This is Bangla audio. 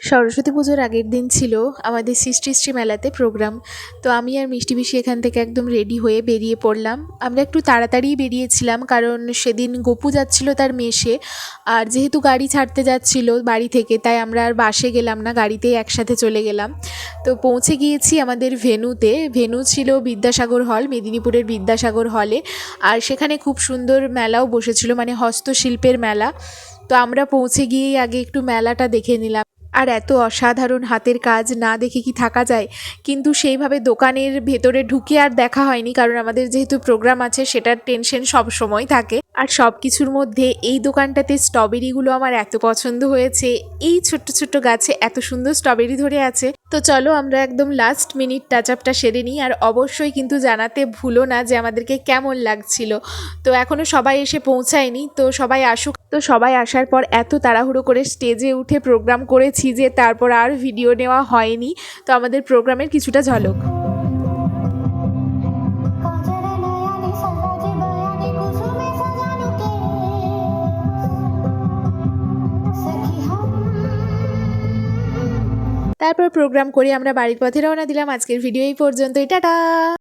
সরস্বতী পুজোর আগের দিন ছিল আমাদের সৃষ্টি শ্রী মেলাতে প্রোগ্রাম তো আমি আর মিষ্টি পিসি এখান থেকে একদম রেডি হয়ে বেরিয়ে পড়লাম। আমরা একটু তাড়াতাড়িই বেরিয়েছিলাম কারণ সেদিন গপু যাচ্ছিল তার মেশে আর যেহেতু গাড়ি ছাড়তে যাচ্ছিল বাড়ি থেকে, তাই আমরা আর বাসে গেলাম না, গাড়িতেই একসাথে চলে গেলাম। তো পৌঁছে গিয়েছি আমাদের ভেনুতে। ভেনু ছিল বিদ্যাসাগর হল মেদিনীপুরের বিদ্যাসাগর হলে আর সেখানে খুব সুন্দর মেলাও বসেছিল মানে হস্তশিল্পের মেলা। তো আমরা পৌঁছে গিয়েই আগে একটু মেলাটা দেখে নিলাম। আর এত অসাধারণ হাতের কাজ না দেখে কি থাকা যায়? কিন্তু সেইভাবে দোকানের ভেতরে ঢুকে আর দেখা হয়নি, কারণ আমাদের যেহেতু প্রোগ্রাম আছে, সেটার টেনশন সব সময় থাকে। আর সব কিছুর মধ্যে এই দোকানটাতে স্ট্রবেরিগুলো আমার এত পছন্দ হয়েছে। এই ছোট্ট ছোট্ট গাছে এত সুন্দর স্ট্রবেরি ধরে আছে। তো চলো আমরা একদম লাস্ট মিনিট টাচ আপটা সেরে নিই, আর অবশ্যই কিন্তু জানাতে ভুলো না যে আমাদেরকে কেমন লাগছিল। তো এখনও সবাই এসে পৌঁছায়নি, তো সবাই আসুক। তো সবাই আসার পর এত তাড়াহুড়ো করে স্টেজে উঠে প্রোগ্রাম করেছি যে তারপর আর ভিডিও নেওয়া হয়নি। তো আমাদের প্রোগ্রামের কিছুটা ঝলক। তারপর প্রোগ্রাম করে, আমরা বাড়ির পথে রওনা দিলাম। আজকের ভিডিও এই পর্যন্তই। টাটা!